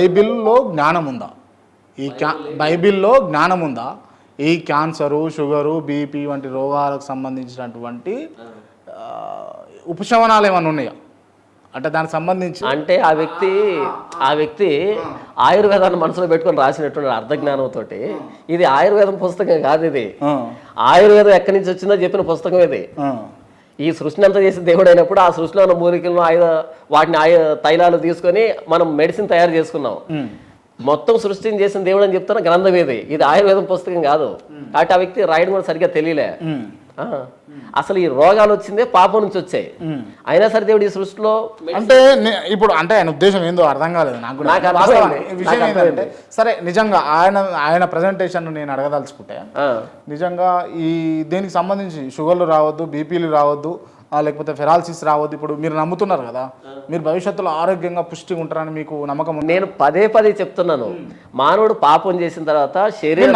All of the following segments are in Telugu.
బైబిల్లో జ్ఞానం ఉందా ఈ క్యా బైబిల్లో జ్ఞానం ఉందా ఈ క్యాన్సరు షుగరు బీపీ వంటి రోగాలకు సంబంధించినటువంటి ఉపశమనాలు ఏమైనా ఉన్నాయా అంటే దానికి సంబంధించి అంటే ఆ వ్యక్తి ఆ వ్యక్తి ఆయుర్వేదాన్ని మనసులో పెట్టుకొని రాసినటువంటి అర్ధజ్ఞానంతో ఇది ఆయుర్వేదం పుస్తకం కాదు ఇది. ఆయుర్వేదం ఎక్కడి నుంచి వచ్చిందో చెప్పిన పుస్తకం ఇది. ఈ సృష్టిని అంతా చేసిన దేవుడు అయినప్పుడు ఆ సృష్టిలో ఉన్న మూలికలను ఆయుధ వాటిని ఆయ తైలాలు తీసుకొని మనం మెడిసిన్ తయారు చేసుకున్నాం. మొత్తం సృష్టిని చేసిన దేవుడు అని చెప్తున్న గ్రంథం ఇది ఇది ఆయుర్వేదం పుస్తకం కాదు. కాబట్టి ఆ వ్యక్తి రాయడం కూడా సరిగ్గా తెలియలే. అసలు ఈ రోగాలు వచ్చిందే పాపం నుంచి వచ్చాయి. అయినా సరే దేవుడు ఈ సృష్టిలో అంటే ఇప్పుడు అంటే ఆయన ఉద్దేశం ఏందో అర్థం కాలేదు నాకు విషయం ఏంటంటే సరే నిజంగా ఆయన ఆయన ప్రజెంటేషన్ నేను అడగదలుచుకుంటే. నిజంగా ఈ దీనికి సంబంధించి? షుగర్లు రావద్దు బీపీలు రావద్దు లేకపోతే ఫెరాలసిస్ రావద్దు. ఇప్పుడు మీరు నమ్ముతున్నారు కదా మీరు భవిష్యత్తులో ఆరోగ్యంగా పుష్టిగా ఉంటారని మీకు నమ్మకం నేను పదే పదే చెప్తున్నాను. మానవుడు పాపం చేసిన తర్వాత శరీర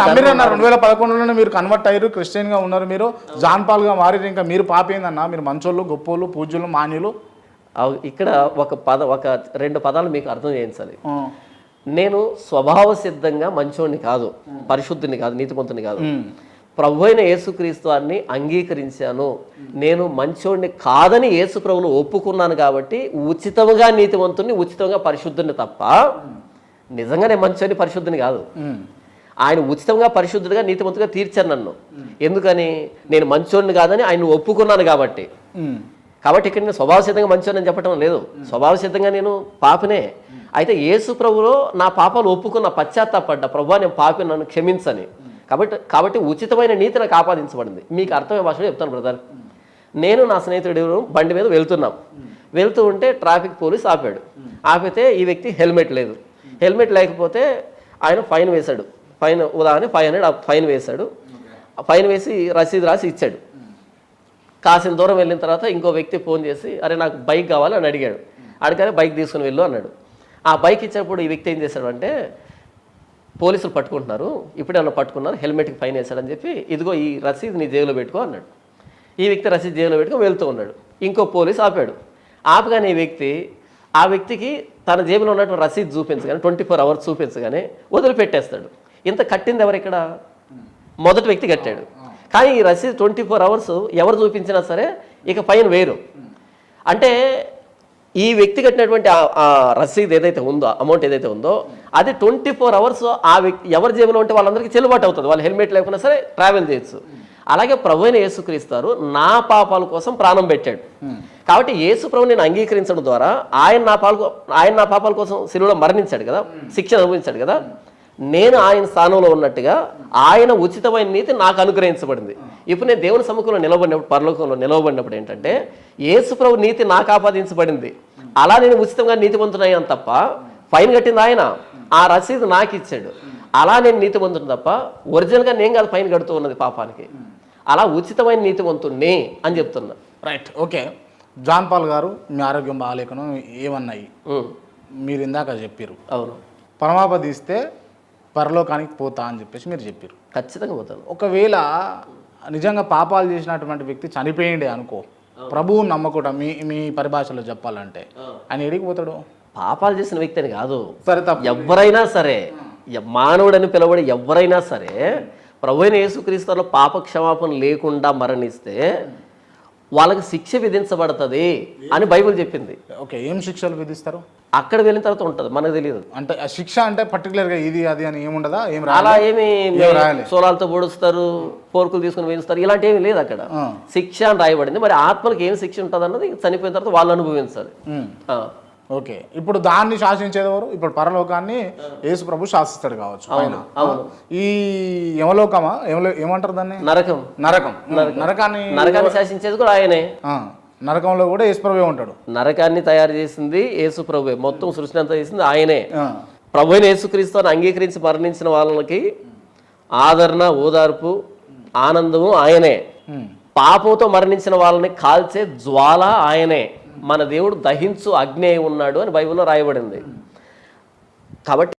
రెండు వేల పదకొండులోనే మీరు కన్వర్ట్ అయ్యారు క్రిస్టియన్గా ఉన్నారు మీరు. జాన్ పాల్గా మారి ఇంకా. మీరు పాప ఏందన్నా? మీరు మంచోళ్ళు గొప్పోళ్ళు పూజ్యులు మాన్యులు? ఇక్కడ ఒక పద ఒక రెండు పదాలు మీకు అర్థం చేయించాలి నేను స్వభావ సిద్ధంగా మంచోడిని కాదు పరిశుద్ధిని కాదు నీతిమంతుని కాదు. ప్రభు అయిన యేసుక్రీస్తు వారిని అంగీకరించాను. నేను మంచోడిని కాదని యేసు ప్రభులు ఒప్పుకున్నాను కాబట్టి ఉచితంగా నీతివంతుని ఉచితంగా పరిశుద్ధుని తప్ప నిజంగా నేను మంచోని పరిశుద్ధుని కాదు. ఆయన ఉచితంగా పరిశుద్ధుడిగా నీతిమంతుగా తీర్చారు నన్ను. ఎందుకని? నేను మంచోడిని కాదని ఆయన ఒప్పుకున్నాను కాబట్టి. కాబట్టి ఇక్కడ నేను స్వభావ సిద్ధంగా మంచోని చెప్పడం లేదు. స్వభావ సిద్ధంగా నేను పాపనే. అయితే యేసు ప్రభులో నా పాపాలు ఒప్పుకున్న పశ్చాత్తాపడ్డా ప్రభు నేను పాపి నన్ను క్షమించని. కాబట్టి కాబట్టి ఉచితమైన నీతి నాకు ఆపాదించబడింది. మీకు అర్థమయ్యే భాషలో చెప్తాను బ్రదర్. నేను నా స్నేహితుడు బండి మీద వెళ్తున్నాం. వెళ్తూ ఉంటే ట్రాఫిక్ పోలీస్ ఆపాడు. ఆపితే ఈ వ్యక్తి హెల్మెట్ లేదు. హెల్మెట్ లేకపోతే ఆయన ఫైన్ వేశాడు. ఫైన్ ఉదాహరణ ఫైవ్ హండ్రెడ్ ఫైన్ వేశాడు. ఫైన్ వేసి రసీదు రాసి ఇచ్చాడు. కాసిన దూరం వెళ్ళిన తర్వాత ఇంకో వ్యక్తి ఫోన్ చేసి అరే నాకు బైక్ కావాలి అని అడిగాడు. అడిగానే బైక్ తీసుకుని వెళ్ళు అన్నాడు. ఆ బైక్ ఇచ్చినప్పుడు ఈ వ్యక్తి ఏం చేశాడు అంటే పోలీసులు పట్టుకుంటున్నారు ఇప్పుడే నన్ను పట్టుకున్నారు హెల్మెట్కి ఫైన్ వేశాడని చెప్పి ఇదిగో ఈ రసీదు నీ జేబులో పెట్టుకో అన్నాడు. ఈ వ్యక్తి రసీదు జేబులో పెట్టుకుని వెళ్తూ ఉన్నాడు. ఇంకో పోలీస్ ఆపాడు. ఆపగానే ఈ వ్యక్తి ఆ వ్యక్తికి తన జేబులో ఉన్నటువంటి రసీదు చూపించగానే ట్వంటీ ఫోర్ అవర్స్ చూపించగానే వదిలిపెట్టేస్తాడు. ఇంత కట్టింది ఎవరు ఇక్కడ? మొదటి వ్యక్తి కట్టాడు. కానీ ఈ రసీదు ట్వంటీ ఫోర్ అవర్స్ ఎవరు చూపించినా సరే ఇక ఫైన్ వేరు అంటే ఈ వ్యక్తి కట్టినటువంటి ఆ- ఆ రసీదు ఏదైతే ఉందో అమౌంట్ ఏదైతే ఉందో అది ట్వంటీ ఫోర్ అవర్స్ ఆ వ్యక్తి ఎవరి జేబులో ఉంటే వాళ్ళందరికీ చెల్లుబాటు అవుతుంది. వాళ్ళు హెల్మెట్ లేకుండా సరే ట్రావెల్ చేయొచ్చు. అలాగే ప్రభు అయిన యేసుక్రీస్తారు నా పాపాల కోసం ప్రాణం పెట్టాడు. కాబట్టి యేసు ప్రభు నేను అంగీకరించడం ద్వారా ఆయన నా పాలు ఆయన నా పాపాల కోసం సిలువలో మరణించాడు కదా శిక్ష అనుభవించాడు కదా నేను ఆయన స్థానంలో ఉన్నట్టుగా ఆయన ఉచితమైన నీతి నాకు అనుగ్రహించబడింది. ఇప్పుడు నేను దేవుని సముఖంలో నిలబడినప్పుడు పరలోకంలో నిలవబడినప్పుడు ఏంటంటే యేసు ప్రభు నీతి నాకు ఆపాదించబడింది. అలా నేను ఉచితంగా నీతివంతుడయ్యాను తప్ప ఫైన్ కట్టింది ఆయన. ఆ రసీదు నాకు ఇచ్చాడు. అలా నేను నీతివంతుడు తప్ప ఒరిజినల్గా నేను కాదు ఫైన్ కడుతూ ఉన్నది పాపానికి. అలా ఉచితమైన నీతివంతుణ్ణి అని చెప్తున్నా. Right okay. జాన్ పాల్ గారు మీ ఆరోగ్యం బాగాలేకను ఏమన్నాయి? మీరు ఇందాక చెప్పారు అవును. పరమాపదిస్తే పరలోకానికి పోతా అని చెప్పేసి మీరు చెప్పారు ఖచ్చితంగా పోతాను. ఒకవేళ నిజంగా పాపాలు చేసినటువంటి వ్యక్తి చనిపోయిండే అనుకో. ప్రభువు నమ్మకూడ మీ మీ పరిభాషలో చెప్పాలంటే. ఆయన ఎడికి పోతాడు? పాపాలు చేసిన వ్యక్తి అని కాదు. సరే తప్ప. ఎవరైనా సరే మానవుడని పిలవడే ఎవరైనా సరే ప్రభువైన యేసుక్రీస్తులో పాప క్షమాపణ లేకుండా మరణిస్తే వాళ్ళకి శిక్ష విధించబడుతుంది అని బైబిల్ చెప్పింది. ఓకే ఏం శిక్షలు విధిస్తారు? అక్కడ వెళ్ళిన తర్వాత ఉంటుంది మనకు తెలియదు. అంటే ఆ శిక్ష అంటే పర్టికులర్గా ఇది అది అని ఏముండదా? ఏం అలా ఏమి సోలాలతో పొడుస్తారు పోర్కులు తీసుకుని వేయిస్తారు ఇలాంటి ఏమి లేదు అక్కడ. శిక్ష అని రాయబడింది మరి ఆత్మలకు ఏం శిక్ష ఉంటుంది అన్నది చనిపోయిన తర్వాత వాళ్ళు అనుభవించాలి. ఓకే. ఇప్పుడు దాన్ని శాసించేది ఎవరు? ఇప్పుడు పరలోకాన్ని యేసు ప్రభు శాసిస్తాడు కావచ్చు అవును ఈ యమలోకమా? యమలో ఏమంటారు దాన్ని? నరకం. నరకం. నరకాన్ని నరకాన్ని శాసించేది కూడా ఆయనే. నరకంలో కూడా యేసు ప్రభు ఉంటాడు. నరకాన్ని తయారు చేసింది యేసు ప్రభువే మొత్తం సృష్టి అంతా చేసింది ఆయనే. ప్రభు అయిన యేసుక్రీస్తుని అంగీకరించి మరణించిన వాళ్ళకి ఆదరణ ఓదార్పు ఆనందము ఆయనే. పాపంతో మరణించిన వాళ్ళని కాల్చే జ్వాల ఆయనే. మన దేవుడు దహించు అగ్ని అయి ఉన్నాడు అని బైబిల్లో రాయబడింది. కాబట్టి